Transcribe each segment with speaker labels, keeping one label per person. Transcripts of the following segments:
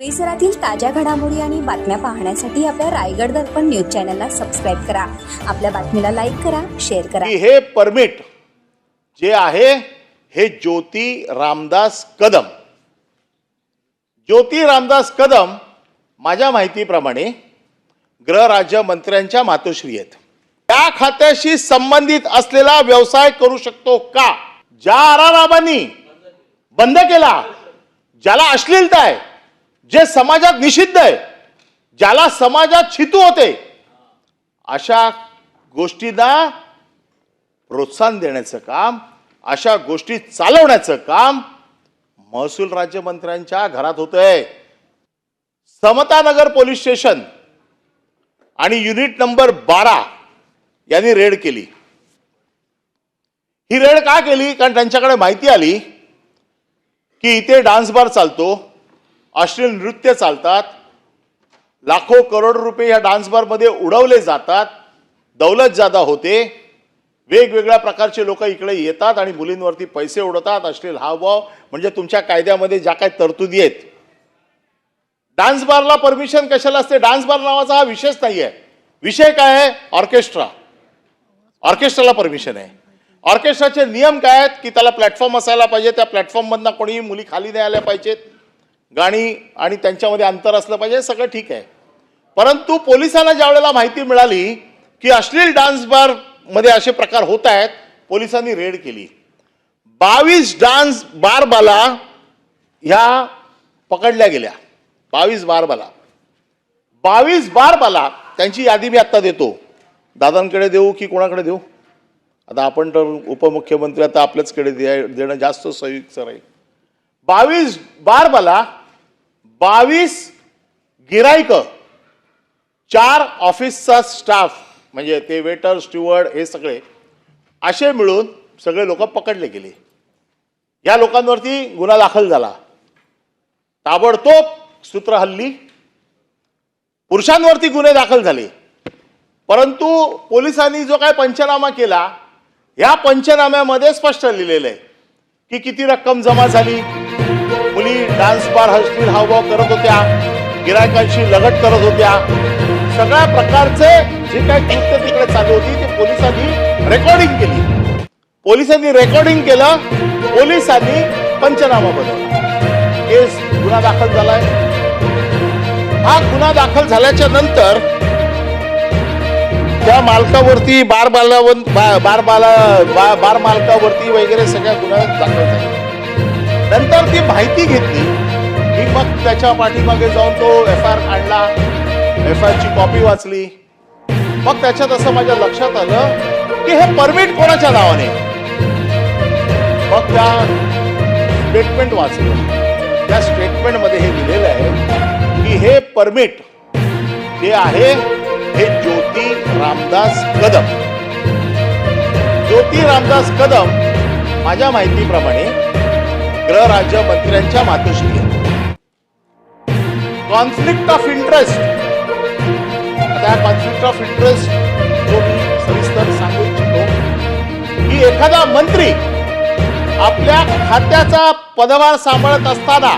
Speaker 1: परिसरातील ताज्या घडामोडी आणि बातम्या पाहण्यासाठी आपल्या रायगड दर्पण न्यूज चॅनलला सबस्क्राईब करा. आपल्या बातमीला लाईक करा शेअर करा.
Speaker 2: की हे परमिट जे आहे हे ज्योती रामदास कदम. ज्योती रामदास कदम माझ्या माहितीप्रमाणे गृहराज्य मंत्र्यांच्या मातोश्री आहेत. त्या खात्याशी संबंधित असलेला व्यवसाय करू शकतो का? ज्या आराराबांनी बंद केला ज्याला अश्लीलता आहे जे समाजात निषिद्ध आहे ज्याला समाजात छितू होते अशा गोष्टींना प्रोत्साहन देण्याचं काम अशा गोष्टी चालवण्याचं काम महसूल राज्यमंत्र्यांच्या घरात होतंय. समतानगर पोलीस स्टेशन आणि युनिट नंबर बारा यांनी रेड केली. ही रेड का केली? कारण त्यांच्याकडे माहिती आली की इथे डान्स बार चालतो. अश्लील नृत्य चालतात लाखो करोड रुपये या डान्स बारमध्ये उडवले जातात दौलत जादा होते वेगवेगळ्या प्रकारचे लोक इकडे येतात आणि मुलींवरती पैसे उडवतात अश्लील हावभाव म्हणजे तुमच्या कायद्यामध्ये ज्या काही तरतुदी आहेत. डान्स बारला परमिशन कशाला असते? डान्स बार नावाचा हा विषयच नाही आहे विषय काय आहे? ऑर्केस्ट्रा ऑर्केस्ट्राला परमिशन आहे. ऑर्केस्ट्राचे नियम काय आहेत? की त्याला प्लॅटफॉर्म असायला पाहिजे त्या प्लॅटफॉर्ममधनं कोणीही मुली खाली नाही आल्या पाहिजेत. गाणी आणि त्यांच्यामध्ये अंतर असलं पाहिजे सगळं ठीक आहे. परंतु पोलिसांना ज्या वेळेला माहिती मिळाली की अश्लील डान्स बारमध्ये असे प्रकार होत आहेत पोलिसांनी रेड केली. बावीस डान्स बारबाला ह्या पकडल्या गेल्या. बावीस बारबाला. बावीस बारबाला त्यांची यादी मी आत्ता देतो. दादांकडे देऊ की कोणाकडे देऊ? आता आपण तर उपमुख्यमंत्री आता आपल्याचकडे दे देणं जास्त संयुक्त राहील. बावीस बारबाला बावीस गिरायक चार ऑफिसचा स्टाफ म्हणजे ते वेटर स्टुअर्ड हे सगळे असे मिळून सगळे लोक पकडले गेले. या लोकांवरती गुन्हा दाखल झाला. ताबडतोब सूत्र हल्ली पुरुषांवरती गुन्हे दाखल झाले. परंतु पोलिसांनी जो काय पंचनामा केला या पंचनाम्यामध्ये स्पष्ट लिहिलेलं आहे की किती रक्कम जमा झाली डान्स बार हसतील हावभाव करत होत्या गिरायकांशी लगट करत होत्या. सगळ्या प्रकारचे जे काय कृत्य तिकडे चालू होती ते पोलिसांनी रेकॉर्डिंग केली. पोलिसांनी रेकॉर्डिंग केलं पोलिसांनी पंचनामा बनवला केस गुन्हा दाखल झालाय. हा गुन्हा दाखल झाल्याच्यानंतर त्या मालकावरती बार बाला बार बाला बार मालकावरती वगैरे सगळ्या गुन्हा दाखल झाला. नंतर ती माहिती घेतली. की मग त्याच्या पाठीमागे जाऊन तो एफ आर काढला. एफ आर ची कॉपी वाचली. मग त्याच्यात असं माझ्या लक्षात आलं की हे परमिट कोणाच्या नावाने? मग त्या स्टेटमेंट वाचलं. त्या स्टेटमेंटमध्ये हे लिहिलेलं आहे की हे परमिट जे आहे हे ज्योती रामदास कदम. ज्योती रामदास कदम माझ्या माहितीप्रमाणे गृहराज्य मंत्र्यांच्या मातोश्री. कॉन्फ्लिक्ट ऑफ इंटरेस्ट त्या कॉन्फ्लिक्ट ऑफ इंटरेस्ट जो मी सविस्तर सांगू इच्छितो. की एखादा मंत्री आपल्या खात्याचा पदभार सांभाळत असताना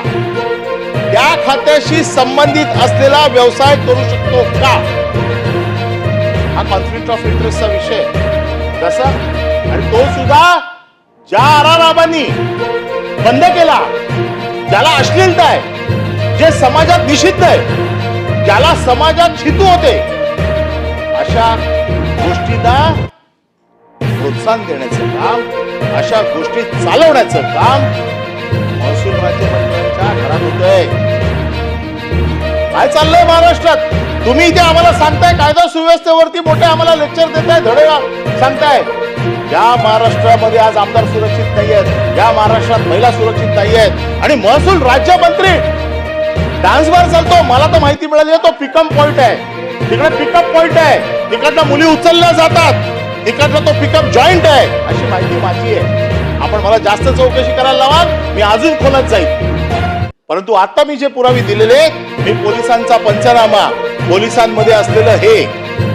Speaker 2: त्या खात्याशी संबंधित असलेला व्यवसाय करू शकतो का? हा कॉन्फ्लिक्ट ऑफ इंटरेस्टचा विषय. आहे. कसा आणि तो सुद्धा ज्या आराराबांनी बंद केला. ज्याला अश्लीलता आहे जे समाजात निषिद्ध आहे ज्याला समाजात छितू होते अशा गोष्टींना प्रोत्साहन देण्याचं काम अशा गोष्टी चालवण्याचं काम महसूल राज्यमंत्र्यांच्या घरात होतंय. काय चाललंय महाराष्ट्रात? तुम्ही इथे आम्हाला सांगताय कायदा सुव्यवस्थेवरती मोठे आम्हाला लेक्चर देताय धडे सांगताय. या महाराष्ट्रामध्ये आज आमदार सुरक्षित नाही आहेत या महाराष्ट्रात महिला सुरक्षित नाही आहेत आणि महसूल राज्यमंत्री डान्सवर चालतो. मला तर माहिती मिळाली तो पिकअप पॉइंट आहे. तिकडे पिकअप पॉइंट आहे. तिकडनं मुली उचलल्या जातात. तिकडनं तो पिकअप जॉईंट आहे. अशी माहिती माझी आहे. आपण मला जास्त चौकशी करायला लावा. मी अजून खोलत जाईल. परंतु आता मी जे पुरावे दिलेले मी पोलिसांचा पंचनामा पोलिसांमध्ये असलेलं हे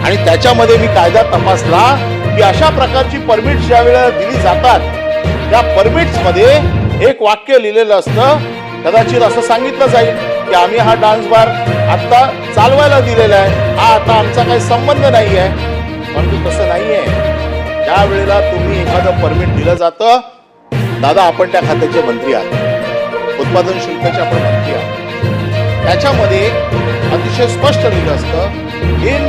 Speaker 2: आणि त्याच्यामध्ये मी कायदा तपासला की अशा प्रकारची परमिट ज्या वेळेला दिली जातात त्या परमिट्समध्ये एक वाक्य लिहिलेलं असतं. कदाचित असं सांगितलं जाईल की आम्ही हा डान्स बार आत्ता चालवायला दिलेला आहे. हा आता आमचा काही संबंध नाही आहे परंतु तसं नाही आहे ज्या वेळेला तुम्ही एखादं परमिट दिलं जातं दादा आपण त्या खात्याचे मंत्री आहात. उत्पादन शुल्काचे आपण मंत्री आहात. त्याच्यामध्ये अतिशय स्पष्ट लिहिलं असतं in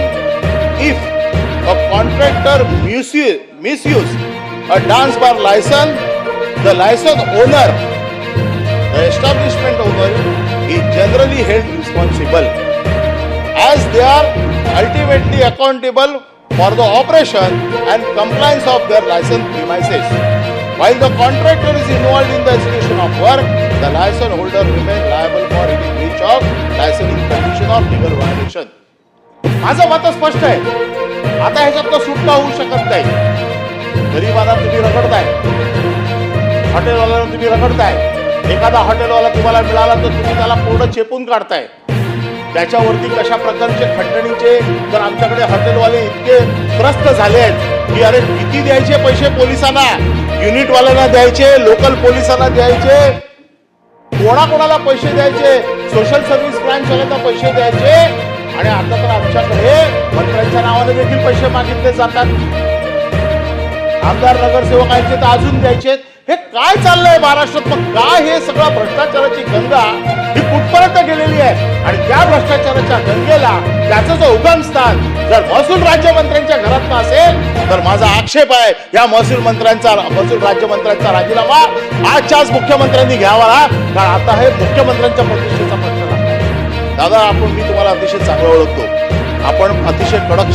Speaker 2: if contractor misuse, a dance bar license, the license owner, the establishment owner is generally held responsible as they are ultimately accountable for the operation and compliance of their licensed premises. While the contractor is involved in the execution of work, the license holder remains liable for any breach of licensing condition or legal violation. माझं मत स्पष्ट आहे. आता ह्याच्यातनं सुटका होऊ शकत नाही. गरीबाला तुम्ही रगडताय. हॉटेलवाल्याला तुम्ही रगडताय. एखादा हॉटेलवाला तुम्हाला मिळाला तर तुम्ही त्याला पूर्ण चेपून काढताय. त्याच्यावरती कशा प्रकारचे खंडणीचे तर आमच्याकडे हॉटेलवाले इतके त्रस्त झाले आहेत की अरे किती द्यायचे पैसे पोलिसांना? युनिटवाल्यांना द्यायचे लोकल पोलिसांना द्यायचे. कोणाकोणाला पैसे द्यायचे? सोशल सर्व्हिस ब्रँचवाल्यांना पैसे द्यायचे. आणि आता तर आमच्याकडे मंत्र्यांच्या नावाने देखील पैसे मागितले जातात. आमदार नगरसेवकांचे तर अजून द्यायचे हे काय चाललंय महाराष्ट्रात? मग काय हे सगळं भ्रष्टाचाराची गंगा ही कुठपर्यंत गेलेली आहे? आणि त्या भ्रष्टाचाराच्या गंगेला त्याचं जो उगमस्थान जर महसूल राज्यमंत्र्यांच्या घरात असेल तर माझा आक्षेप आहे या महसूल मंत्र्यांचा महसूल राज्यमंत्र्यांचा राजीनामा आजच्याच मुख्यमंत्र्यांनी घ्यावा. कारण आता हे मुख्यमंत्र्यांच्या प्रतिष्ठेचा दादा आपण मी तुम्हाला अतिशय चांगलं ओळखतो. आपण अतिशय कडक